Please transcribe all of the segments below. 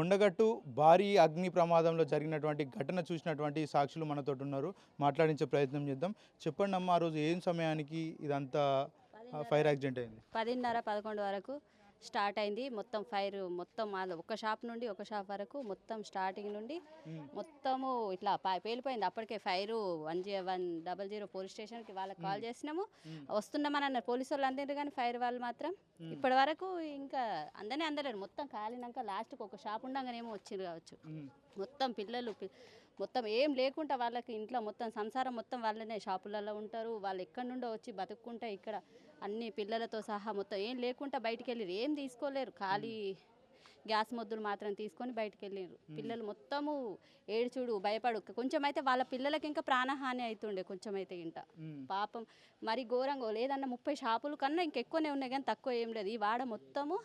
కొండగట్టు భారీ అగ్ని ప్రమాదంలో జరిగినటువంటి ఘటన చూసినటువంటి సాక్షులు మనతో ఉన్నారు. మాట్లాడించే ప్రయత్నం చేద్దాం. చెప్పండి అమ్మ ఆ రోజు ఏం సమయానికి ఇదంతా ఫైర్ యాక్సిడెంట్ అయింది? పదిన్నర పదకొండు వరకు స్టార్ట్ అయింది. మొత్తం ఫైర్ మొత్తం ఒక షాప్ నుండి ఒక షాప్ వరకు మొత్తం స్టార్టింగ్ నుండి మొత్తము ఇట్లా పా- పేలిపోయింది. అప్పటికే fire one G one double zero police స్టేషన్కి వాళ్ళకి కాల్ చేసినాము. వస్తున్నామని అన్నారు. పోలీసు వాళ్ళు అందరు కానీ ఫైర్ వాళ్ళు మాత్రం ఇప్పటి వరకు ఇంకా అందరినీ అందలేరు మొత్తం కాలినాక లాస్ట్కి ఒక షాప్ ఉండగానేమో వచ్చింది కావచ్చు. మొత్తం పిల్లలు మొత్తం ఏం లేకుండా వాళ్ళకి ఇంట్లో మొత్తం సంసారం మొత్తం వాళ్ళనే షాపులలో ఉంటారు. వాళ్ళు ఎక్కడి నుండో వచ్చి బతుక్కుంటా ఇక్కడ అన్ని పిల్లలతో సహా మొత్తం ఏం లేకుండా బయటికి వెళ్ళారు ఏం తీసుకోలేరు. ఖాళీ గ్యాస్ మొద్దులు మాత్రం తీసుకొని బయటికి వెళ్ళారు పిల్లలు మొత్తము ఏడ్చుడు భయపడు. కొంచెం అయితే వాళ్ళ పిల్లలకి ఇంకా ప్రాణహాని అవుతుండే కొంచెం అయితే ఇంట పాపం మరి ఘోరంగా లేదన్న ముప్పై షాపుల కన్నా ఇంకెక్కువనే ఉన్నాయి కానీ తక్కువ ఏం లేదు. ఈ వాడ మొత్తము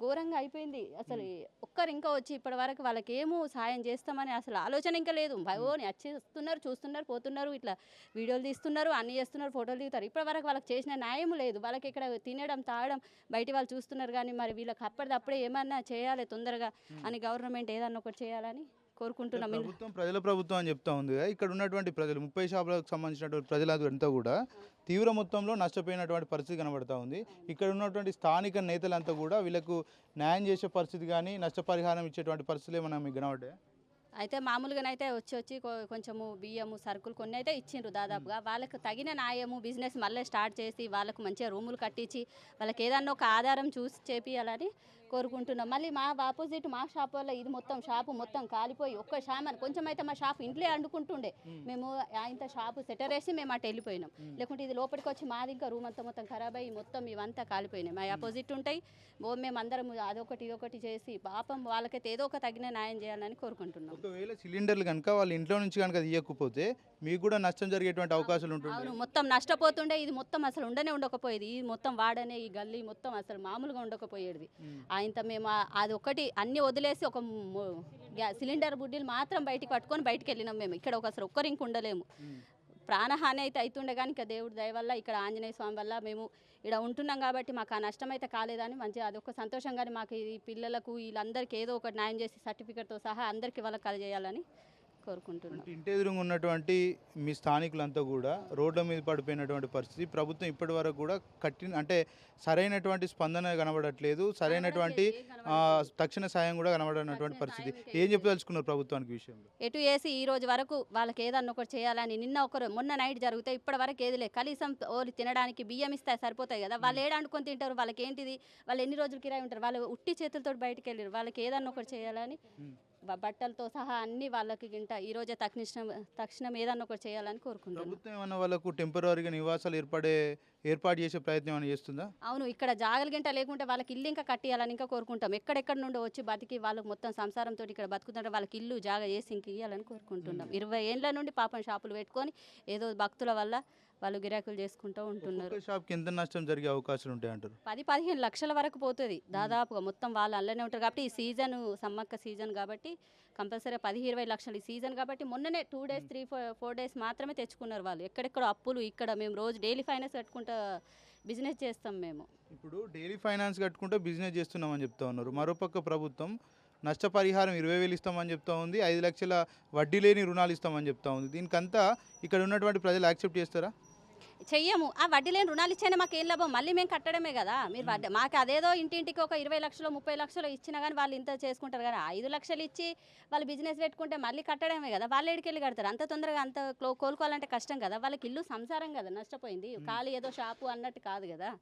ఘోరంగా అయిపోయింది. అసలు ఒక్కరు ఇంకా వచ్చి ఇప్పటి వరకు వాళ్ళకి ఏమో సాయం చేస్తామని అసలు ఆలోచన ఇంకా లేదు. భయోని వచ్చి వస్తున్నారు చూస్తున్నారు పోతున్నారు ఇట్లా వీడియోలు తీస్తున్నారు అన్ని చేస్తున్నారు ఫోటోలు దిగుతారు. ఇప్పటి వరకు వాళ్ళకి చేసిన న్యాయం లేదు. వాళ్ళకి ఇక్కడ తినడం తాగడం బయట వాళ్ళు చూస్తున్నారు కానీ మరి వీళ్ళకి అప్పటిదప్పుడే ఏమన్నా చేయాలి తొందరగా అని గవర్నమెంట్ ఏదన్నా ఒకటి చేయాలని? కోరుకుంటున్నాం ప్రభుత్వం ప్రజల ప్రభుత్వం అని చెప్తా ఉంది ఇక్కడ ఉన్నటువంటి ప్రజలు ముప్పై షాపులకు సంబంధించినటువంటి ప్రజలంతా కూడా తీవ్ర మొత్తంలో నష్టపోయినటువంటి పరిస్థితి కనబడతా ఉంది. ఇక్కడ ఉన్నటువంటి స్థానిక నేతలంతా కూడా వీళ్ళకు న్యాయం చేసే పరిస్థితి కానీ నష్టపరిహారం ఇచ్చేటువంటి పరిస్థితులు ఏమన్నా మీకు కనబడ్డాయి? అయితే మామూలుగానైతే వచ్చి వచ్చి కొంచెము బియ్యము సరుకులు కొన్ని అయితే ఇచ్చిండ్రు దాదాపుగా. వాళ్ళకు తగిన న్యాయము బిజినెస్ మళ్ళీ స్టార్ట్ చేసి వాళ్ళకు మంచిగా రూములు కట్టించి వాళ్ళకి ఏదన్నా ఒక ఆధారం చూసి చేపియాలని కోరుకుంటున్నాం. మళ్ళీ మా ఆపోజిట్ మా షాప్ వల్ల ఇది మొత్తం షాపు మొత్తం కాలిపోయి ఒక్క షామని కొంచెం అయితే మా షాప్ ఇంట్లో అండుకుంటుండే. మేము. ఇంత షాపు సెటర్ వేసి మేము అటు వెళ్ళిపోయినాం. లేకుంటే ఇది లోపలికి వచ్చి మాది ఇంకా రూమ్ అంతా మొత్తం ఖరాబ్ అయ్యి మొత్తం ఇవంతా కాలిపోయినాయి. మా ఆపోజిట్ ఉంటాయి. ఓ మేము అందరం అదొకటి ఇదొకటి చేసి పాపం వాళ్ళకైతే ఏదో ఒక తగిన న్యాయం చేయాలని కోరుకుంటున్నాం. ఒకవేళ సిలిండర్లు కనుక వాళ్ళ ఇంట్లో నుంచి కనుక తీయకపోతే మీకు కూడా నష్టం జరిగేటువంటి అవకాశాలు ఉంటుంది మొత్తం నష్టపోతుండే. ఇది మొత్తం అసలు ఉండనే ఉండకపోయేది. ఈ మొత్తం వాడనే ఈ గల్లీ మొత్తం అసలు మామూలుగా ఉండకపోయేది. ఇంత మేము అది ఒకటి అన్ని వదిలేసి ఒక గ్యా- సిలిండర్ బుడ్డీలు మాత్రం బయటికి పట్టుకొని బయటికి వెళ్ళినాం మేము. ఇక్కడ ఒక అసలు ఒక్కరు ఇంక ఉండలేము. ప్రాణహాని అయితే అవుతుండే కానీ ఇంకా దేవుడి దయ వల్ల ఇక్కడ ఆంజనేయ స్వామి వల్ల మేము ఇక్కడ ఉంటున్నాం కాబట్టి మాకు ఆ నష్టం అయితే కాలేదని మంచిగా అదొక సంతోషంగానే మాకు ఈ పిల్లలకు వీళ్ళందరికీ ఏదో ఒకటి న్యాయం చేసి సర్టిఫికేట్తో సహా అందరికీ వాళ్ళకి కలజేయాలని కోరుకుంటున్నాం. ఇంటి ఎదురుగా ఉన్నటువంటి మీ స్థానికులంతా కూడా రోడ్ల మీద పడిపోయినటువంటి పరిస్థితి ప్రభుత్వం ఇప్పటి వరకు కూడా కట్టిన అంటే సరైనటువంటి స్పందన కనబడట్లేదు సరైనటువంటి తక్షణ సాయం కూడా కనబడనటువంటి పరిస్థితి. ఏం చెప్పదలుచుకున్నారు ప్రభుత్వానికి విషయంలో? ఎటు వేసి ఈ రోజు వరకు వాళ్ళకి ఏదన్నా ఒకటి చేయాలని నిన్న ఒకరు మొన్న నైట్ జరిగితే ఇప్పటి వరకు ఏది లేదు. కనీసం ఓలి తినడానికి బియ్యం ఇస్తే సరిపోతాయి కదా. వాళ్ళు ఏడ అనుకొని తింటారు? వాళ్ళకి ఏంటిది వాళ్ళు ఎన్ని రోజులు కిరాయి ఉంటారు? వాళ్ళు ఉట్టి చేతులతో బయటికి వెళ్ళారు వాళ్ళకి ఏదన్నా ఒకటి చేయాలని బట్టలతో సహా అన్ని వాళ్ళకి గింట ఈ రోజే తక్షణం తక్షణం ఏదన్నా ఒకటి చేయాలని కోరుకుంటున్నాం. ప్రభుత్వం వాళ్ళకు టెంపరీగా నివాసాలు ఏర్పడే ఏర్పాటు చేసే ప్రయత్నం ఏమైనా చేస్తుందా? అవును ఇక్కడ జాగల గింట లేకుంటే వాళ్ళకి ఇల్లు ఇంకా కట్టియాలని ఇంకా కోరుకుంటాం. ఎక్కడెక్కడ నుండి వచ్చి బతికి వాళ్ళకి మొత్తం సంసారంతో ఇక్కడ బతుకుతుంటే వాళ్ళకి ఇల్లు జాగ చేసి ఇంక ఇవ్వాలని కోరుకుంటున్నాం. ఇరవై ఏండ్ల నుండి పాపం షాపులు పెట్టుకొని ఏదో భక్తుల వల్ల వాళ్ళు గిరాకులు చేసుకుంటూ ఉంటున్నారు. షాప్కి ఎంత నష్టం జరిగే అవకాశాలు ఉంటాయి అంటారు? పది పదిహేను లక్షల వరకు పోతుంది దాదాపుగా. మొత్తం వాళ్ళు అల్లనే ఉంటారు కాబట్టి ఈ సీజన్ సమ్మక్క సీజన్ కాబట్టి కంపల్సరీ పది ఇరవై లక్షలు ఈ సీజన్ కాబట్టి మొన్ననే two days three four four days మాత్రమే తెచ్చుకున్నారు వాళ్ళు. ఎక్కడెక్కడ అప్పులు ఇక్కడ మేము రోజు డైలీ ఫైనాన్స్ కట్టుకుంటా బిజినెస్ చేస్తాం మేము. ఇప్పుడు డైలీ ఫైనాన్స్ కట్టుకుంటే బిజినెస్ చేస్తున్నామని చెప్తా ఉన్నారు. మరోపక్క ప్రభుత్వం నష్టపరిహారం ఇరవై వేలు ఇస్తామని చెప్తా ఉంది ఐదు లక్షల వడ్డీ లేని రుణాలు ఇస్తామని చెప్తా ఉంది. దీనికంతా ఇక్కడ ఉన్నటువంటి ప్రజలు యాక్సెప్ట్ చేస్తారా? చెయ్యము. ఆ వడ్డీ లేని రుణాలు ఇచ్చానే మాకు ఏం లాభం? మళ్ళీ మేము కట్టడమే కదా. మీరు వడ్డీ మాకు అదేదో ఇంటింటికి ఒక ఇరవై లక్షలు ముప్పై లక్షలు ఇచ్చినా కానీ వాళ్ళు ఇంత చేసుకుంటారు కానీ ఐదు లక్షలు ఇచ్చి వాళ్ళు బిజినెస్ పెట్టుకుంటే మళ్ళీ కట్టడమే కదా. వాళ్ళు ఎడికెళ్ళి కడతారు. అంత తొందరగా అంత క్లో- కోలుకోవాలంటే కష్టం కదా. వాళ్ళకి ఇల్లు సంసారం కదా. నష్టపోయింది. ఖాళీ ఏదో షాపు అన్నట్టు కాదు కదా.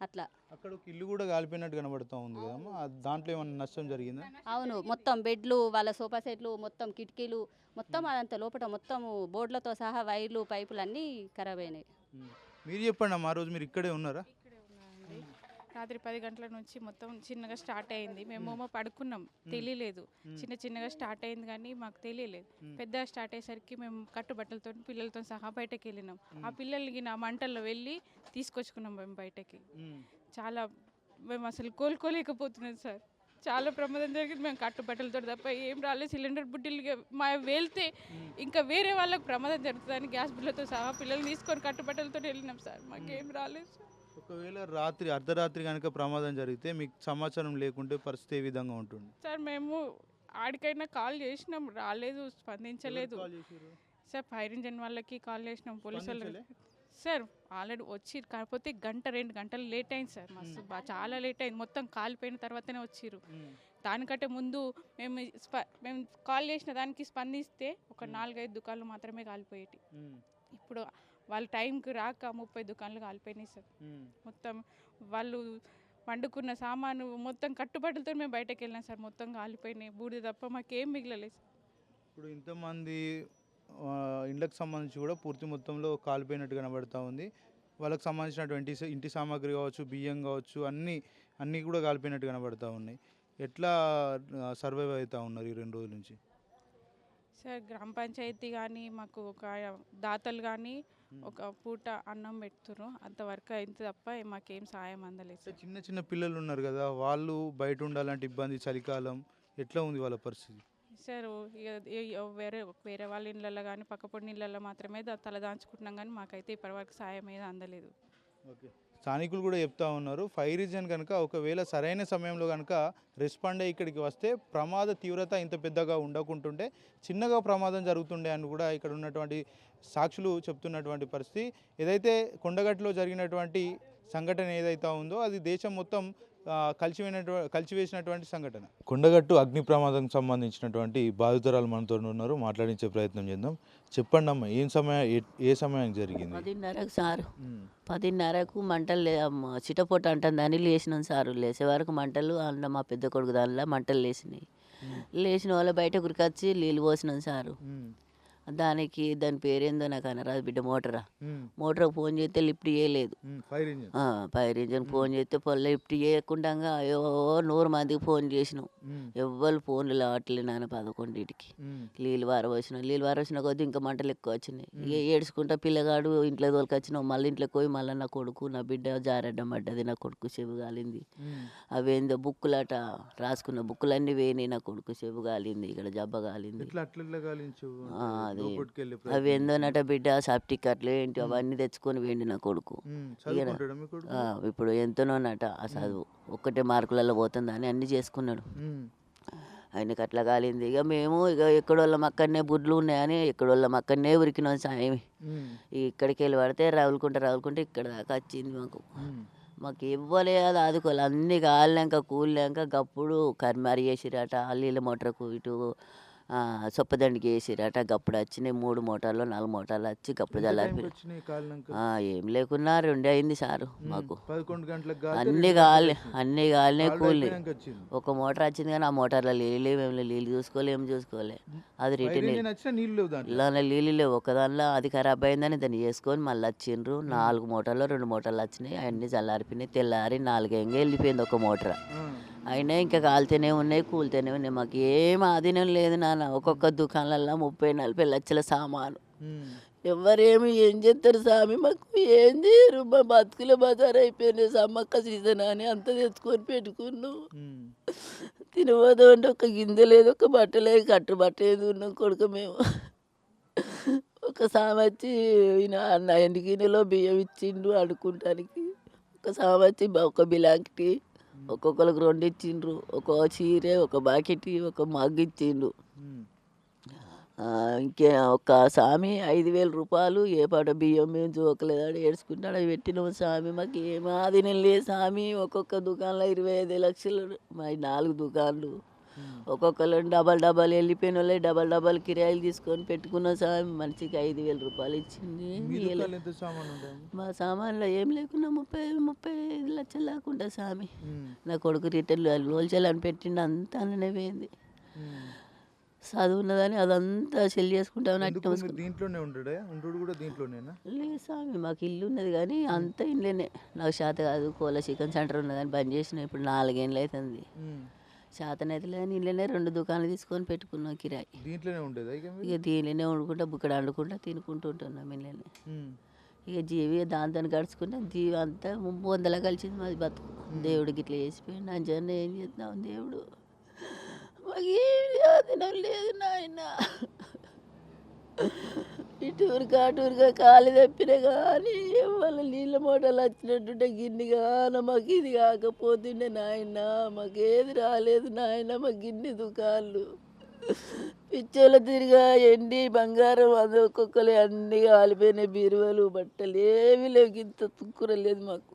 అట్లా. అక్కడ ఒక ఇల్లు కూడా కాలిపోయినట్టు కనబడుతూ ఉంది కదమ్మా దాంట్లో ఏమైనా నష్టం జరిగిందా? అవును మొత్తం బెడ్లు వాళ్ళ సోఫా సెట్లు మొత్తం కిటికీలు మొత్తం అదంతా లోపల మొత్తం బోర్డులతో సహా వైర్లు పైపులు అన్నీ ఖరాబ్ అయినాయి. మీరు చెప్పండి అమ్మా ఆ రోజు మీరు ఇక్కడే ఉన్నారా? రాత్రి పది గంటల నుంచి మొత్తం చిన్నగా స్టార్ట్ అయింది. మేమేమో పడుకున్నాం. తెలియలేదు. చిన్న చిన్నగా స్టార్ట్ అయింది కానీ మాకు తెలియలేదు. పెద్దగా స్టార్ట్ అయ్యేసరికి మేము కట్టుబట్టలతో పిల్లలతో సహా బయటకు వెళ్ళినాం ఆ పిల్లలకి నా మంటల్లో వెళ్ళి తీసుకొచ్చుకున్నాం మేము బయటకి. చాలా మేము అసలు కోలుకోలేకపోతున్నాం సార్. చాలా ప్రమాదం జరిగింది. మేము కట్టుబట్టలతో తప్ప ఏం రాలేదు. సిలిండర్ బుడ్డీలు మా వెళ్తే ఇంకా వేరే వాళ్ళకి ప్రమాదం జరుగుతుందని గ్యాస్ బిల్లతో సహా పిల్లల్ని తీసుకొని కట్టుబట్టలతో వెళ్ళినాం సార్. మాకేం రాలేదు సార్. ఒకవేళ రాత్రి అర్ధరాత్రి కనుక ప్రమాదం జరిగితే మీకు సమాచారం లేకుంటే పరిస్థితి ఏ విధంగా ఉంటుంది? సార్ మేము ఆడికైనా కాల్ చేసినాం రాలేదు స్పందించలేదు? సార్ ఫైర్ ఇంజన్ వాళ్ళకి కాల్ చేసినాం పోలీసు వాళ్ళకి? సార్ ఆల్రెడీ వచ్చి కాకపోతే గంట రెండు గంటలు లేట్ అయింది సార్ మస్తు చాలా లేట్ అయింది మొత్తం కాలిపోయిన తర్వాతనే వచ్చిర్రు. దానికంటే ముందు మేము స్ప- మేము కాల్ చేసిన దానికి స్పందిస్తే ఒక నాలుగైదు దుకాణాలు మాత్రమే కాలిపోయేటి. ఇప్పుడు వాళ్ళ టైంకి రాక ముప్పై దుకాణాలు కాలిపోయినాయి సార్. మొత్తం వాళ్ళు వండుకున్న సామాను మొత్తం కట్టుబట్టలతో మేము బయటకు వెళ్ళినాం సార్. మొత్తం కాలిపోయినాయి. బూడిద తప్ప మాకేం మిగలలేదు సార్. ఇప్పుడు ఇంతమంది ఇండ్లకు సంబంధించి కూడా పూర్తి మొత్తంలో కాలిపోయినట్టు కనబడతా ఉంది. వాళ్ళకి సంబంధించినటువంటి ఇంటి సామాగ్రి కావచ్చు బియ్యం కావచ్చు అన్నీ అన్నీ కూడా కాలిపోయినట్టు కనబడతా ఉన్నాయి. ఎట్లా సర్వైవ్ అవుతా ఉన్నారు ఈ రెండు రోజుల నుంచి? సార్ గ్రామ పంచాయతీ కానీ మాకు ఒక దాతలు కానీ ఒక పూట అన్నం పెడుతున్నారు అంతవరకు అయింది తప్ప మాకేం సాయం అందలేదు. చిన్న చిన్న పిల్లలు ఉన్నారు కదా వాళ్ళు బయట ఉండాలంటే ఇబ్బంది చలికాలం ఎట్లా ఉంది వాళ్ళ పరిస్థితి? సార్ వేరే వేరే వాళ్ళ ఇళ్ళల్లో కానీ పక్కపొడి ఇళ్ళల్లో మాత్రమే దా- తల దాంచుకుంటున్నాం కానీ మాకైతే ఇప్పటివరకు సాయం ఏది అందలేదు. ఓకే. స్థానికులు కూడా చెప్తా ఉన్నారు. ఫైర్ రీజన్ కనుక ఒకవేళ సరైన సమయంలో కనుక రెస్పాండ్ అయ్యి ఇక్కడికి వస్తే ప్రమాద తీవ్రత ఇంత పెద్దగా ఉండకుంటుంటే చిన్నగా ప్రమాదం జరుగుతుండే అని కూడా ఇక్కడ ఉన్నటువంటి సాక్షులు చెప్తున్నటువంటి పరిస్థితి. ఏదైతే కొండగట్టులో జరిగినటువంటి సంఘటన ఏదైతే ఉందో అది దేశం మొత్తం ఆ, కలిసిపోయినటువంటి కలిసివేసినటువంటి సంఘటన. కొండగట్టు అగ్ని ప్రమాదంకి సంబంధించినటువంటి బాధితురాలు మనతో ఉన్నారు. మాట్లాడించే ప్రయత్నం చేద్దాం. చెప్పండి అమ్మ ఏం సమయం ఏ- సమయానికి జరిగింది? పదిన్నరకు సారు. పదిన్నరకు మంటలు చిటపొట్ట అంటుందని లేచినాం సారు. లేచే వరకు మంటలు అందులో మా పెద్ద కొడుకు దానిలో మంటలు లేచినాయి లేచిన వాళ్ళ బయట గురికొచ్చి నీళ్ళు పోసినాం సారు. దానికి దాని పేరేందో నాకు అనరాదు బిడ్డ మోటరా. మోటార్ ఫోన్ చేస్తే లిఫ్ట్ చేయలేదు ఫైర్ ఇంజిన్. ఫోన్ చేస్తే లిఫ్ట్ చేయకుండా అయ్యో నూరు మందికి ఫోన్ చేసినాం. ఎవ్వరు ఫోన్లు లావట్లే నాన్న పదకొండింటికి. నీళ్ళు వార వచ్చినాం. నీళ్ళు వార వచ్చిన కొద్దీ ఇంకా మంటలు ఎక్కువ వచ్చినాయి. ఇక ఏడ్చుకుంటా పిల్లగాడు ఇంట్లో తోలుకొచ్చినాం మళ్ళీ ఇంట్లోకి పోయి మళ్ళీ నా కొడుకు నా బిడ్డ జారడ్డం పడ్డది. నా కొడుకు చెవు కాలింది. అవేందో బుక్కులట రాసుకున్న బుక్కులన్నీ వేయినాయి నా కొడుకు చెవు కాలింది ఇక్కడ జబ్బ కాలింది. అట్లా అది అవి. ఏందోనట బిడ్డ సర్టిఫికెట్లు ఏంటి అవన్నీ తెచ్చుకొని వేయండి నా కొడుకు? ఆ, ఇప్పుడు ఎంతనోనట ఆ చదువు. ఒక్కటే మార్కులలో పోతుంది అని అన్ని చేసుకున్నాడు. ఆయనకి అట్లా కాలింది. ఇక మేము ఇక ఎక్కడోళ్ళం అక్కడనే బుడ్లు ఉన్నాయని ఎక్కడోళ్ళం అక్కడనే ఉరికినాం సాయం. ఇక్కడికి వెళ్ళి పడితే రావులుకుంటే రావులుకుంటే ఇక్కడ దాకా వచ్చింది మాకు. మాకు ఇవ్వలే అది ఆదుకోవాలి అన్ని కాలినాక కూలినాక గప్పుడు కర్మారి వేసిరట అల్లీల మోటార్కు ఇటు సొప్పదండికి వేసిరట గప్పుడు వచ్చినాయి మూడు మోటార్లు నాలుగు మోటార్లు వచ్చి గప్పుడు చల్లారి ఏం లేకున్నా రెండే అయింది సారు మాకు. అన్ని కాలి. అన్ని కాళ్ళు కూలి. ఒక మోటార్ వచ్చింది కానీ ఆ మోటార్లో నీళ్ళు లేవు ఏం నీళ్ళు చూసుకోలే ఏం చూసుకోలే. అది రిటర్న్ ఇలా నీళ్ళు లేవు. ఒక దానిలో అది ఖరాబ్ అయిందని దాన్ని చేసుకొని మళ్ళీ వచ్చిండ్రు. నాలుగు మోటార్లు రెండు మోటార్లు వచ్చినాయి. అన్నీ చల్లారిపోయినాయి తెల్లారి నాలుగేంగా వెళ్ళిపోయింది ఒక మోటార్. అయినా ఇంకా కాలుతూనే ఉన్నాయి కూలుతూనే ఉన్నాయి. మాకు ఏం ఆధీనం లేదు నాన్న. ఒక్కొక్క దుకాణాలలో ముప్పై నలభై లక్షల సామాను. ఎవరేమి ఏం చేస్తారు స్వామి మాకు ఏం చేయరు. మా బతుకుల బజార్ అయిపోయినాయి సమ్మక్క సీజన్ అని అంత తెచ్చుకొని పెట్టుకున్నాం. తినబోదు అంటే ఒక గింజ లేదు ఒక బట్ట లేదు కట్టు బట్ట ఏది ఉన్నాం కొడుకు మేము. ఒక సామచ్చి ఈయన అన్న ఎండు గిన్నెలో బియ్యం ఇచ్చిండు అడుకుంటానికి ఒక సామచ్చి ఒక బిలాంకిటి ఒక్కొక్కరికి రెండు ఇచ్చిండ్రు ఒక చీర ఒక బాకెట్ ఒక మగ్గు ఇచ్చిండు ఉమ్, ఆ, ఇంకే ఒక స్వామి ఐదు వేల రూపాయలు ఏ పాట బియ్యం మేము జోకలేదాడు ఏడ్చుకుంటాడు అవి పెట్టినాము స్వామి మాకు ఏం ఆధీనం లేదు స్వామి ఒక్కొక్క దుకాణంలో ఇరవై ఐదు లక్షలు. మా నాలుగు దుకాణాలు. ఒక్కొక్కరు డబల్ డబల్ వెళ్ళిపోయిన వాళ్ళే డబల్ డబల్ కిరాయిలు తీసుకొని పెట్టుకున్న స్వామి మనిషికి ఐదు వేల రూపాయలు ఇచ్చింది. మీ సామాన్లో ఏం లేకున్నా ముప్పై ముప్పై ఐదు లక్షలు లేకుండా స్వామి నా కొడుకు రిటర్న్ లోల్చాలని పెట్టిండు అంతా అన్ననే పోయింది. చదువు ఉన్నదని అదంతా చేసుకుంటామని అట్టి మీరు దీంట్లోనే కూడా దీంట్లోనేనా? లేదు స్వామి మాకు ఇల్లు ఉన్నది కానీ అంత ఇల్లేనే నాకు చేత కాదు కోల చికెన్ సెంటర్ ఉన్నది కానీ బంద్ చేసిన ఇప్పుడు నాలుగేళ్ళు అవుతుంది చేతనైతే ఇల్లునే రెండు దుకాణాలు తీసుకొని పెట్టుకున్నాం కిరాయి. దీంట్లోనే ఉండేదా ఇక దీనిలోనే వండుకుంటా బుక్కడ వండుకుంటా తినుకుంటూ ఉంటున్నాం ఇళ్ళని ఇక జీవి దాంతో గడుచుకుంటే జీవి అంతా ముప్పు వందల కలిసింది మాది బతుకు. దేవుడికి ఇట్లా చేసిపోయింది అంజన్న ఏం చేద్దాం దేవుడు? మాకు లేదు నాయన. ఇటురుగా అటురుగా కాలు తప్పిన కానీ వాళ్ళ నీళ్ళ మూటలు వచ్చినట్టుంటే గిన్నె కాన మాకు ఇది కాకపోతుండే నాయన మాకేది రాలేదు నాయన మా గిన్నె దుకాళ్ళు. పిచ్చోళ్ళ తిరిగా ఎండి బంగారం అది ఒక్కొక్కరు అన్ని కాలిపోయినాయి బీరువాలు బట్టలు ఏమీ లేవు ఇంత తుక్కుర లేదు మాకు.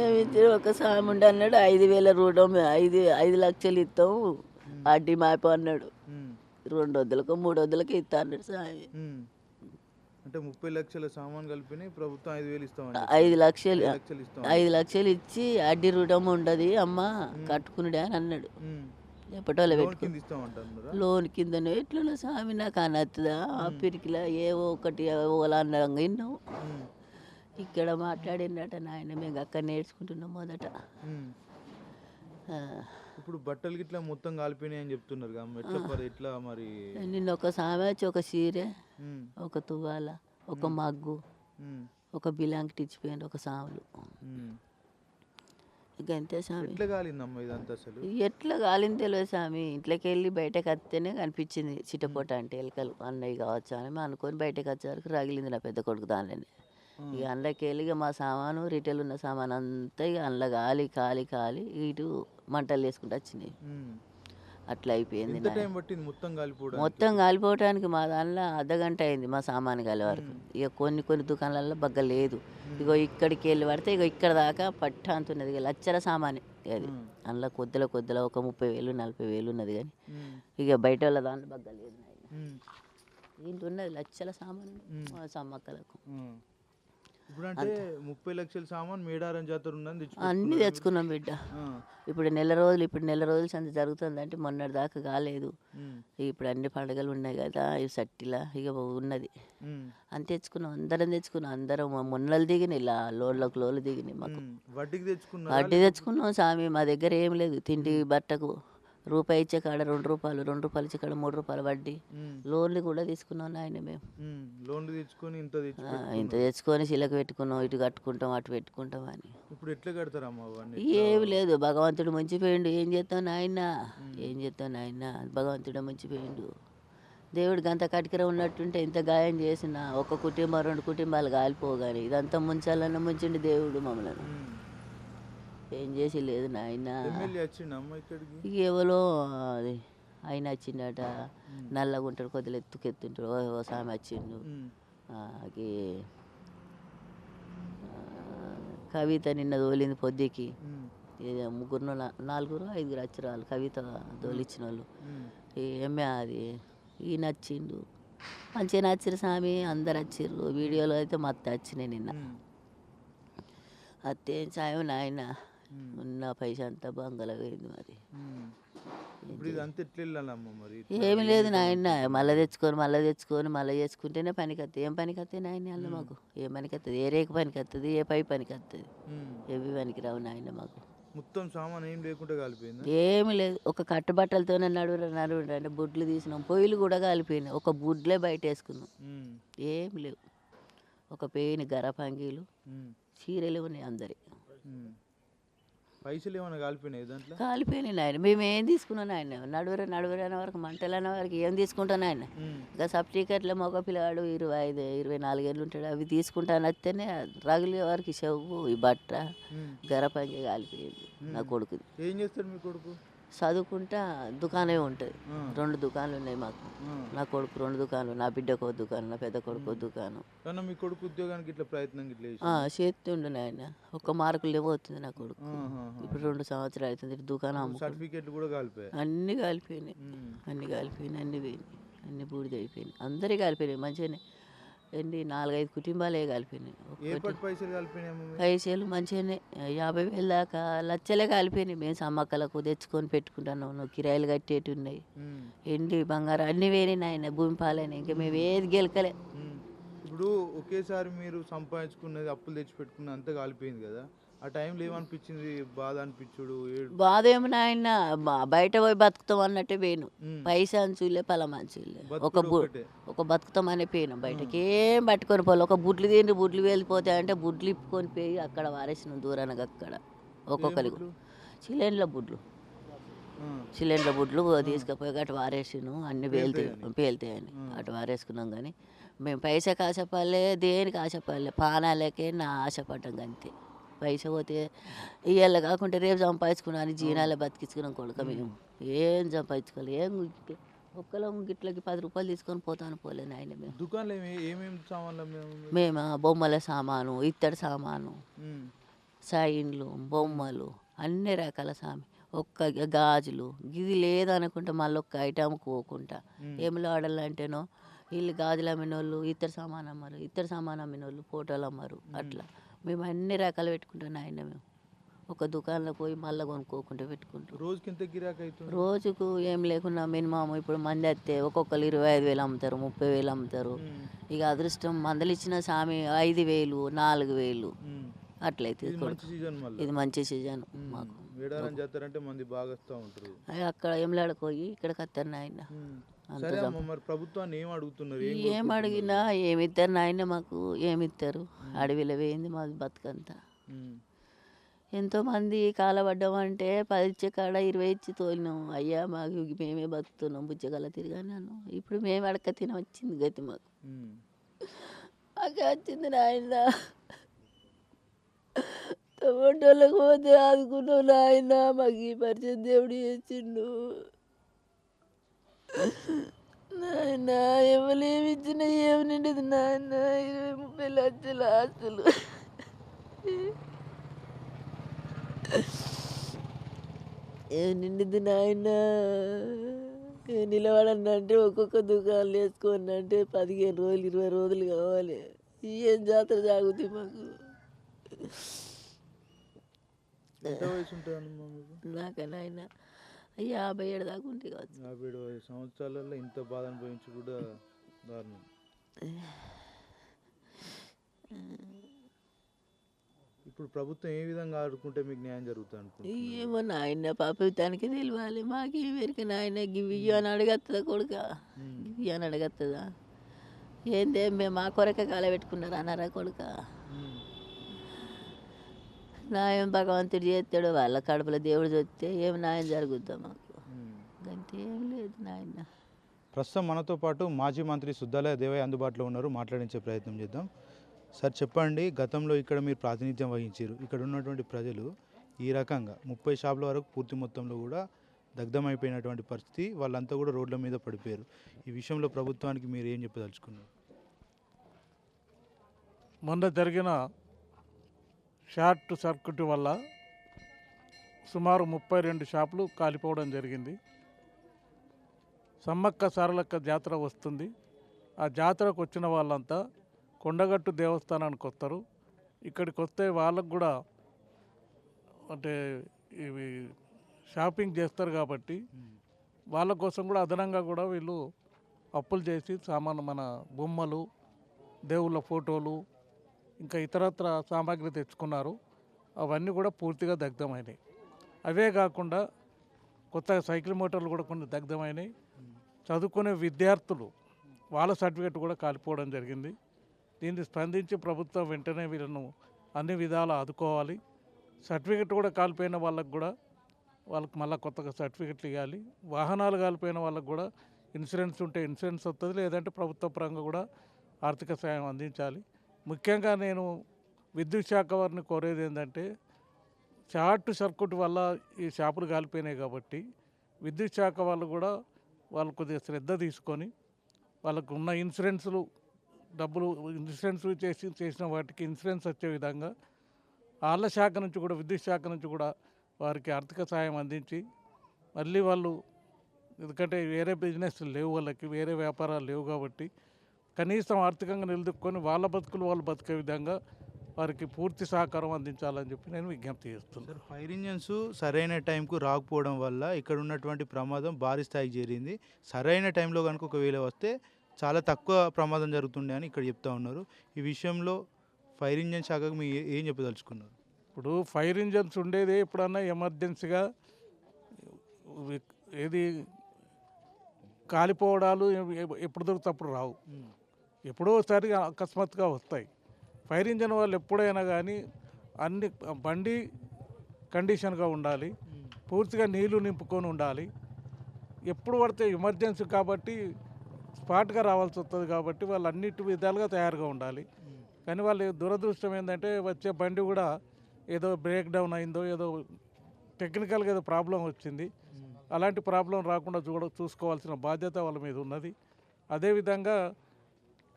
ఏమి ఒక సాముండి అన్నాడు. ఐదు వేల రూడం ఐదు ఐదు లక్షలు ఇస్తాం అడ్డి మాప అన్నాడు. రెండు వందలకు మూడు వందలకి ఇస్తా అన్నాడు సామి. ఉమ్. అంటే ముప్పై లక్షల సామాన్ కలిపిని ప్రభుత్వం ఐదు వేలు ఇస్తామండి. ఐదు లక్షలు ఐదు లక్షలు ఇస్తాం. ఇచ్చి అడ్డి రూడం ఉండదు. అమ్మ కట్టుకున్నాడే అని అన్నాడు. ఎప్పటోళ్ళు లోన్ పెట్టుకో కింద ఇస్తామంటారా లోన్ కిందనే ఎట్లా స్వామి నాకు అనత్తుదా? ఆ పిరికిలా ఏవో ఒకటి ఓలా అన్నంగా విన్నాం ఉమ్, ఇక్కడ మాట్లాడినట నాయన మేము అక్కడ నేర్చుకుంటున్నాం మొదట. ఇప్పుడు బట్టలు గిట్లా మొత్తం కాలిపోయినాయి అని చెప్తున్నారు ఎట్లా మరి ఎట్లా మరి? నిన్న ఒక సామె వచ్చి ఒక చీరె ఉమ్, ఒక తువ్వాల ఒక మగ్గు ఒక బిలాంకి ఇచ్చిపోయింది ఒక సాములు. ఇక అంతే స్వామి. ఎట్లా కాలిందమ్మా ఇదంతా అసలు? ఎట్లా కాలింది తెలియదు స్వామి. ఇంట్లోకి వెళ్ళి బయటకు వస్తేనే కనిపించింది చిట్టపొట్ట అంటే ఎలకలు. అన్నయ్య కావచ్చు అని అనుకొని బయటకు వచ్చేవరకు రగిలింది నా పెద్ద కొడుకు దానిలోనే ఇక అందులోకి వెళ్ళి ఇక మా సామాను రిటైల్ ఉన్న సామాన్ అంతా ఇక అందులో కాలి కాలి కాలి ఇటు మంటలు వేసుకుంటూ వచ్చినాయి. అట్లా అయిపోయింది ఎంత నా- టైం పట్టింది మొత్తం కాలిపోవడానికి మొత్తం కాలిపోవటానికి మా దానిలో అర్ధగంట అయింది మా సామాను కాలి వరకు. ఇక కొన్ని కొన్ని దుకాణాలలో బగ్గ లేదు ఇగో ఇక్కడికి వెళ్ళి పడితే ఇగో ఇక్కడ దాకా పట్ట అంతున్నది. ఇక లచ్చల సామానే అది. అందులో కొద్దిలో కొద్దిలో ఒక ముప్పై వేలు నలభై వేలు ఉన్నది కానీ ఇక బయట వాళ్ళ దాంట్లో బగ్గ లేదు దీంట్లో ఉన్నది లచ్చల సామాను మా సమ్మక్కలకు. ఇప్పుడు అంటే ముప్పై లక్షల సామాన్ మేడారం జాతర ఉందని అన్నీ తెచ్చుకున్నాం బిడ్డ. ఇప్పుడు నెల రోజులు ఇప్పుడు నెల రోజులు సంత జరుగుతుంది అంటే మొన్నటి దాకా కాలేదు. ఇప్పుడు అన్ని పండుగలు ఉన్నాయి కదా ఇవి సట్టిలా ఇక ఉన్నది. అని తెచ్చుకున్నాం అందరం తెచ్చుకున్నాం. అందరం మొన్నలు దిగినాయి ఇలా లోళ్ళకు లోలు దిగినాయి మాకు. వడ్డీకి తెచ్చుకున్నా వడ్డీ తెచ్చుకున్నాం స్వామి మా దగ్గర ఏం లేదు తిండి బట్టకు. రూపాయి ఇచ్చే కాడ రెండు రూపాయలు రెండు రూపాయలు ఇచ్చే కాడ మూడు రూపాయలు వడ్డీ. లోన్లు కూడా తీసుకున్నాం నాయన మేము. లోన్లు తెచ్చుకొని ఇంత ఇంత తెచ్చుకొని శిలకు పెట్టుకున్నాం ఇటు కట్టుకుంటాం అటు పెట్టుకుంటాం అని. ఇప్పుడు ఎట్లా కడతారమ్మా ఏమి లేదు భగవంతుడు ముంచిపోయిండు. ఏం చేస్తావు నాయన? ఏం చేస్తావు నాయన? భగవంతుడు ముంచిపోయిండు. దేవుడికి అంత కటికర ఉన్నట్టుంటే ఇంత గాయం చేసిన ఒక కుటుంబం రెండు కుటుంబాలు కాలిపోగాని ఇదంతా ముంచాలన్న ముంచిండు దేవుడు మమ్మల్ని. ఏం చేసి లేదు నాయన. ఎవరో అది ఆయన వచ్చిండట. నల్లగుంటాడు కొద్దిగా ఎత్తుకెత్తుంటాడు ఓ ఓ సామె వచ్చిండు. అది, కవిత నిన్న తోలింది పొద్దుకి. ముగ్గురు నాలుగురు ఐదుగురు వచ్చారు వాళ్ళు. కవిత తోలిచ్చిన వాళ్ళు ఏమే అది ఈయన వచ్చిండు. మంచిగా నచ్చిరు స్వామి అందరు వచ్చిర్రు. వీడియోలో అయితే మొత్తం వచ్చినాయి నిన్న. అత్తే సాయం నాయన? ఉన్న పైసా అంతా బంగళ పోయింది మరి. ఇప్పుడు ఇది అంతా ఎట్లా వెళ్ళాలమ్మా మరి ఏమి లేదు నాయన మళ్ళీ తెచ్చుకొని మళ్ళీ తెచ్చుకొని మళ్ళీ చేసుకుంటేనే పనికి వస్తుంది ఏం పనికి వస్తాయి నాయన అల్ల మాకు? ఏం పనికి వస్తుంది ఏ రేకు పనికి వస్తుంది ఏ పై పనికి వస్తుంది. ఏవి పనికి రావు నాయన మాకు. మొత్తం సామాన్ ఏం లేకుండా కాలిపోయిందా? ఏమి లేదు. ఒక కట్టుబట్టలతోనే నడువురు నడువురు అంటే బుడ్లు తీసినాం. పొయ్యిలు కూడా కాలిపోయినాయి. ఒక బుడ్లే బయట వేసుకున్నాం ఏమి లేవు. ఒక పేని గరపంగీలు చీరలు ఉన్నాయి అందరి. పైసలు ఏమైనా కాలిపోయినాయి దాంట్లో? కాలిపోయినాయి నాయన. మేము ఏం తీసుకున్నాం ఆయన నడువురు నడువురు అనే వరకు మంటలు అనే వరకు ఏం తీసుకుంటాను ఆయన ఇంకా సబ్ టికెట్లో మగ పిల్లవాడు ఇరవై ఐదు ఇరవై నాలుగేళ్ళు ఉంటాడు. అవి తీసుకుంటాను వస్తేనే రగిలే వారికి చెవు ఈ బట్ట. గరపంగి కాలిపోయింది. నా కొడుకుది. ఏం చేస్తాడు మీ కొడుకు? చదువుకుంటా దుకాణమే ఉంటుంది. రెండు దుకాణాలు ఉన్నాయి మాకు. నా కొడుకు రెండు దుకాణాలు నా బిడ్డకు ఒక దుకాణం నా పెద్ద కొడుకు ఒక దుకాణం. మీ కొడుకు ఉద్యోగానికి ఇట్లా ప్రయత్నం చేస్తుండు నాయన. ఒక్క మార్కులు పోతుంది నా కొడుకు. ఇప్పుడు రెండు సంవత్సరాలు అవుతుంది. దుకాణం సర్టిఫికెట్లు కూడా కాలిపోయాయి. అన్నీ కాలిపోయినాయి. అన్నీ కాలిపోయినాయి అన్నీ పోయినాయి. అన్నీ బూడిద అయిపోయినాయి. అందరి కాలిపోయినాయి. మంచిగానే ఎన్ని నాలుగైదు కుటుంబాలే పట్టు పైసలు కాలిపోయినాయమ్మా మీ? పైసలు మంచిగానే యాభై వేలు దాకా లచ్చలే కాలిపోయినాయి మేము సమ్మక్కలకు తెచ్చుకొని పెట్టుకుంటున్నాం. నువ్వు కిరాయిలు కట్టేటి ఉన్నాయి. ఎండి బంగారం అన్నీ వేరే నాయన భూమి పాలైన. ఇంకా మేము ఏది గెలకలే. ఇప్పుడు ఒకేసారి మీరు సంపాదించుకున్నది అప్పులు తెచ్చి పెట్టుకున్న అంతా కాలిపోయింది కదా. ఆ టైంలో ఏమనిపించింది? బాధ అనిపించుడు బాధ ఏమి నాయన బయట పోయి బతుకుతాం అన్నట్టే పోయిను. ఉమ్. పైసా అంచులే పలమంచులే ఒక. ఒక బతుకుతాం అనే పోయినాం. బయటకి ఏం పట్టుకొని పోలే. ఒక బుడ్లు తిండి బుడ్లు వెళ్ళిపోతాయి అంటే బుడ్లు ఇప్పుకొని పోయి అక్కడ వారేసినాం దూరానికి అక్కడ. ఒక్కొక్కరికి. బుడ్లు? చిలేన్ల బుడ్లు. సిలిండర్ బుడ్లు తీసుకుపోయి అటు వారేసిను. అన్ని పేలుతాయి పేలుతాయని. అటు వారేసుకున్నాం కానీ మేము పైసకి ఆశపడలే దేనికి ఆశపడలే పానాలకే నా ఆశపడ్డాం అంతే పైస పోతే ఇవాళ కాకుంటే రేపు సంపాదించుకున్నాను జీనాలే బతికించుకున్నాం కొడుక మేము. ఏం సంపాదించుకోవాలి? ఏం ఒక్కలో గిట్లకి పది రూపాయలు తీసుకొని పోతాను పోలేను ఆయన మేము. దుకాణంలో ఏమి బొమ్మల సామాను ఇత్తడి సామాను. సైన్లు బొమ్మలు అన్ని రకాల సామి. ఒక్క గాజులు ఇది లేదనుకుంటే మళ్ళీ ఒక్క ఐటమ్ పోకుండా. ఏమిలో ఆడాలంటేనో వీళ్ళు గాజులు అమ్మిన వాళ్ళు ఇతర సామాన్ అమ్మరు ఇతర సామాన్ అమ్మిన వాళ్ళు ఫోటోలు అమ్మరు అట్లా. మేము అన్ని రకాలు పెట్టుకుంటాం ఆయన మేము. ఒక దుకాణంలో పోయి మళ్ళీ కొనుక్కోకుండా పెట్టుకుంటాం. రోజుకి ఎంత గిరాకీ అవుతుంది? రోజుకు ఏం లేకున్నా మినిమం ఇప్పుడు మంది వస్తే ఒక్కొక్కరు ఇరవై ఐదు వేలు అమ్ముతారు ముప్పై వేలు అమ్ముతారు. ఇక అదృష్టం మందలు ఇచ్చిన సామి ఐదు వేలు నాలుగు వేలు. అట్లయితే ఇది మంచి సీజన్ మాకు. అక్కడ ఎంలాడపోయి ఇక్కడికి వస్తారు నాయన. సరే అమ్మ మరి ప్రభుత్వాన్ని ఏం అడుగుతున్నారు? ఏం ఏం అడిగినా ఏమిస్తారు నాయన మాకు ఏమిస్తారు అడవిలో వేయింది మాది బతుకంతా. ఉమ్. ఎంతోమంది కాలబడ్డామంటే పది ఇచ్చే కాడ ఇరవై ఇచ్చి తోలినాం. అయ్యా మాకు మేమే బతుకుతున్నాం బుచ్చగల తిరిగాను ఇప్పుడు మేము అడక తిన వచ్చింది గతి మాకు. ఉమ్. మాకు వచ్చింది నాయన. టమాటోలకు పోతే ఆదుకున్నావు నాయన. మాకు ఈ పరిచయం దేవుడు చేసిండు. నాయన ఎవరు ఏమి ఇచ్చినా ఏమి నిండదు? నాయన ఇరవై ముప్పై లక్షల ఆస్తులు. ఏమి నిండింది నాయన? నిలబడన్నా అంటే ఒక్కొక్క దుకాణాలు వేసుకోండి అంటే పదిహేను రోజులు ఇరవై రోజులు కావాలి. ఏం జాతర సాగుతుంది మాకు? ఎంత యాభై ఏడు దాకా ఉంటే కావచ్చు. యాభై ఏడు సంవత్సరాలలో ఇంత బాధ అనుభవించి కూడా దారుణం. ఇప్పుడు ప్రభుత్వం ఏ విధంగా ఆడుకుంటే మీకు న్యాయం జరుగుతుంది ఏమో నాయన పాపితానికి తెలియాలి మాకు ఎవరికి నాయన గివి అని అడగత్తదా కొడుక? గివి అని అడగత్తదా? ఏందే మేము మా కొరకే కాల పెట్టుకున్నారు అన్నారా కొడుక? న్యాయం భగవంతుడు చేస్తాడు వాళ్ళ కడుపులో దేవుడు చూస్తే ఏం న్యాయం జరుగుద్దా మాకు. ఉమ్. అంటే ఏం లేదు నాయన. ప్రస్తుతం మనతో పాటు మాజీ మంత్రి సుద్దాలయ దేవయ్య అందుబాటులో ఉన్నారు మాట్లాడించే ప్రయత్నం చేద్దాం. సార్ చెప్పండి గతంలో ఇక్కడ మీరు ప్రాతినిధ్యం వహించారు. ఇక్కడ ఉన్నటువంటి ప్రజలు ఈ రకంగా ముప్పై షాపుల వరకు పూర్తి మొత్తంలో కూడా దగ్ధమైపోయినటువంటి పరిస్థితి వాళ్ళంతా కూడా రోడ్ల మీద పడిపోయారు. ఈ విషయంలో ప్రభుత్వానికి మీరు ఏం చెప్పదలుచుకున్నారు? మొన్న జరిగిన షార్ట్ సర్క్యూట్ వల్ల సుమారు ముప్పై రెండు షాపులు కాలిపోవడం జరిగింది. సమ్మక్క సారలక్క జాతర వస్తుంది. ఆ జాతరకు వచ్చిన వాళ్ళంతా కొండగట్టు దేవస్థానానికి వస్తారు. ఇక్కడికి వస్తే వాళ్ళకు కూడా అంటే ఇవి షాపింగ్ చేస్తారు కాబట్టి వాళ్ళ కోసం కూడా అదనంగా కూడా వీళ్ళు అప్పులు చేసి సామాను మన బొమ్మలు దేవుళ్ళ ఫోటోలు ఇంకా ఇతరత్ర సామాగ్రి తెచ్చుకున్నారు. అవన్నీ కూడా పూర్తిగా దగ్ధమైనాయి. అవే కాకుండా కొత్త సైకిల్ మోటార్లు కూడా కొన్ని దగ్ధమైనాయి. చదువుకునే విద్యార్థులు వాళ్ళ సర్టిఫికెట్ కూడా కాలిపోవడం జరిగింది. దీన్ని స్పందించి ప్రభుత్వం వెంటనే వీళ్ళను అన్ని విధాలు ఆదుకోవాలి. సర్టిఫికెట్ కూడా కాలిపోయిన వాళ్ళకు కూడా వాళ్ళకి మళ్ళీ కొత్తగా సర్టిఫికెట్లు ఇవ్వాలి వాహనాలు కాలిపోయిన వాళ్ళకు కూడా ఇన్సూరెన్స్ ఉంటే ఇన్సూరెన్స్ వస్తుంది లేదంటే ప్రభుత్వ పరంగా కూడా ఆర్థిక సాయం అందించాలి. ముఖ్యంగా నేను విద్యుత్ శాఖ వారిని కోరేది ఏంటంటే షార్ట్ సర్క్యూట్ వల్ల ఈ షాపులు కాలిపోయినాయి కాబట్టి విద్యుత్ శాఖ వాళ్ళు కూడా వాళ్ళు కొద్దిగా శ్రద్ధ తీసుకొని వాళ్ళకు ఉన్న ఇన్సూరెన్సులు డబ్బులు ఇన్సూరెన్స్ చేసి చేసిన వాటికి ఇన్సూరెన్స్ వచ్చే విధంగా వాళ్ళ శాఖ నుంచి కూడా విద్యుత్ శాఖ నుంచి కూడా వారికి ఆర్థిక సాయం అందించి మళ్ళీ వాళ్ళు ఎందుకంటే వేరే బిజినెస్ లేవు వాళ్ళకి వేరే వ్యాపారాలు లేవు కాబట్టి కనీసం ఆర్థికంగా నిలదొక్కుని వాళ్ళ బతుకులు వాళ్ళు బతికే విధంగా వారికి పూర్తి సహకారం అందించాలని చెప్పి నేను విజ్ఞప్తి చేస్తున్నాను. ఫైర్ ఇంజన్స్ సరైన టైంకు రాకపోవడం వల్ల ఇక్కడ ఉన్నటువంటి ప్రమాదం భారీ స్థాయికి చేరింది. సరైన టైంలో కనుక ఒకవేళ వస్తే చాలా తక్కువ ప్రమాదం జరుగుతుండే అని ఇక్కడ చెప్తా ఉన్నారు. ఈ విషయంలో ఫైర్ ఇంజన్ శాఖకు మీ ఏం చెప్పదలుచుకున్నారు? ఇప్పుడు ఫైర్ ఇంజన్స్ ఉండేది ఎప్పుడన్నా ఎమర్జెన్సీగా ఏది కాలిపోవడాలు ఎప్పుడు దొరికితే అప్పుడు రావు. ఎప్పుడో ఒకసారి అకస్మాత్తుగా వస్తాయి. ఫైర్ ఇంజన్ వాళ్ళు ఎప్పుడైనా కానీ అన్ని బండి కండిషన్గా ఉండాలి. పూర్తిగా నీళ్ళు నింపుకొని ఉండాలి. ఎప్పుడు పడితే ఎమర్జెన్సీ కాబట్టి స్పాట్గా రావాల్సి వస్తుంది కాబట్టి వాళ్ళు అన్నిటి విధాలుగా తయారుగా ఉండాలి. కానీ వాళ్ళ దురదృష్టం ఏంటంటే వచ్చే బండి కూడా ఏదో బ్రేక్ డౌన్ అయిందో ఏదో టెక్నికల్గా ఏదో ప్రాబ్లం వచ్చింది. అలాంటి ప్రాబ్లం రాకుండా చూడ చూసుకోవాల్సిన బాధ్యత వాళ్ళ మీద ఉన్నది. అదేవిధంగా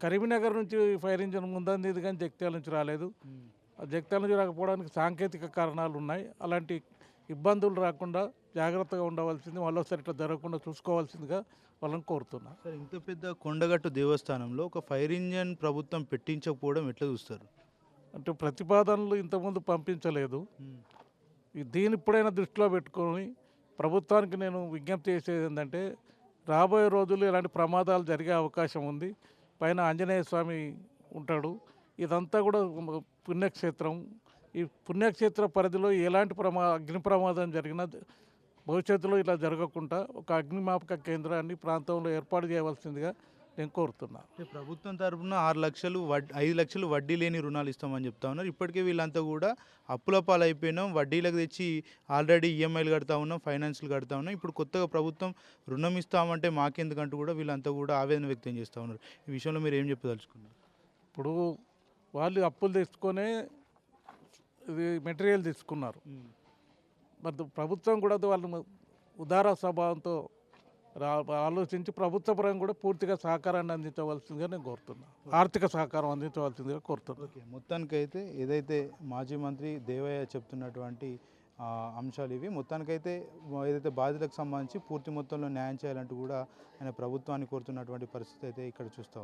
కరీంనగర్ నుంచి ఫైర్ ఇంజిన్ ముందంది కానీ జగిత్యాల నుంచి రాలేదు. ఆ జగిత్యాల నుంచి రాకపోవడానికి సాంకేతిక కారణాలు ఉన్నాయి. అలాంటి ఇబ్బందులు రాకుండా జాగ్రత్తగా ఉండవలసింది మళ్ళీసారి ఇట్లా జరగకుండా చూసుకోవాల్సిందిగా వాళ్ళని కోరుతున్నా. సార్ ఇంత పెద్ద కొండగట్టు దేవస్థానంలో ఒక ఫైర్ ఇంజన్ ప్రభుత్వం పెట్టించకపోవడం ఎట్లా చూస్తారు? అంటే ప్రతిపాదనలు ఇంతకుముందు పంపించలేదు. దీని ఇప్పుడైనా దృష్టిలో పెట్టుకొని ప్రభుత్వానికి నేను విజ్ఞప్తి చేసేది ఏంటంటే రాబోయే రోజుల్లో ఇలాంటి ప్రమాదాలు జరిగే అవకాశం ఉంది. పైన ఆంజనేయ స్వామి ఉంటాడు. ఇదంతా కూడా పుణ్యక్షేత్రం. ఈ పుణ్యక్షేత్ర పరిధిలో ఎలాంటి ప్రమా అగ్ని ప్రమాదం జరిగినా భవిష్యత్తులో ఇలా జరగకుండా ఒక అగ్నిమాపక కేంద్రాన్ని ప్రాంతంలో ఏర్పాటు చేయవలసిందిగా నేను కోరుతున్నా. అంటే ప్రభుత్వం తరపున ఆరు లక్షలు వడ్ ఐదు లక్షలు వడ్డీ లేని రుణాలు ఇస్తామని చెప్తా ఉన్నారు. ఇప్పటికే వీళ్ళంతా కూడా అప్పుల పాలు అయిపోయినాం వడ్డీలకు తెచ్చి ఆల్రెడీ ఈఎంఐలు కడతా ఉన్నాం ఫైనాన్స్లు కడతా ఉన్నాం. ఇప్పుడు కొత్తగా ప్రభుత్వం రుణం ఇస్తామంటే మాకెందుకంటూ కూడా వీళ్ళంతా కూడా ఆవేదన వ్యక్తం చేస్తూ ఉన్నారు. ఈ విషయంలో మీరు ఏం చెప్పదలుచుకున్నారు? ఇప్పుడు వాళ్ళు అప్పులు తెచ్చుకొనే ఇది మెటీరియల్ తీసుకున్నారు మరి ప్రభుత్వం కూడా వాళ్ళు ఉదార స్వభావంతో ఆలోచించి ప్రభుత్వ పరంగా కూడా పూర్తిగా సహకారాన్ని అందించవలసిందిగా నేను కోరుతున్నాను ఆర్థిక సహకారం అందించవలసిందిగా కోరుతున్నాను మొత్తానికైతే ఏదైతే మాజీ మంత్రి దేవయ్య చెప్తున్నటువంటి అంశాలు ఇవి మొత్తానికైతే ఏదైతే బాధితులకు సంబంధించి పూర్తి మొత్తంలో న్యాయం చేయాలంటూ కూడా ఆయన ప్రభుత్వాన్ని కోరుతున్నటువంటి పరిస్థితి అయితే ఇక్కడ చూస్తూ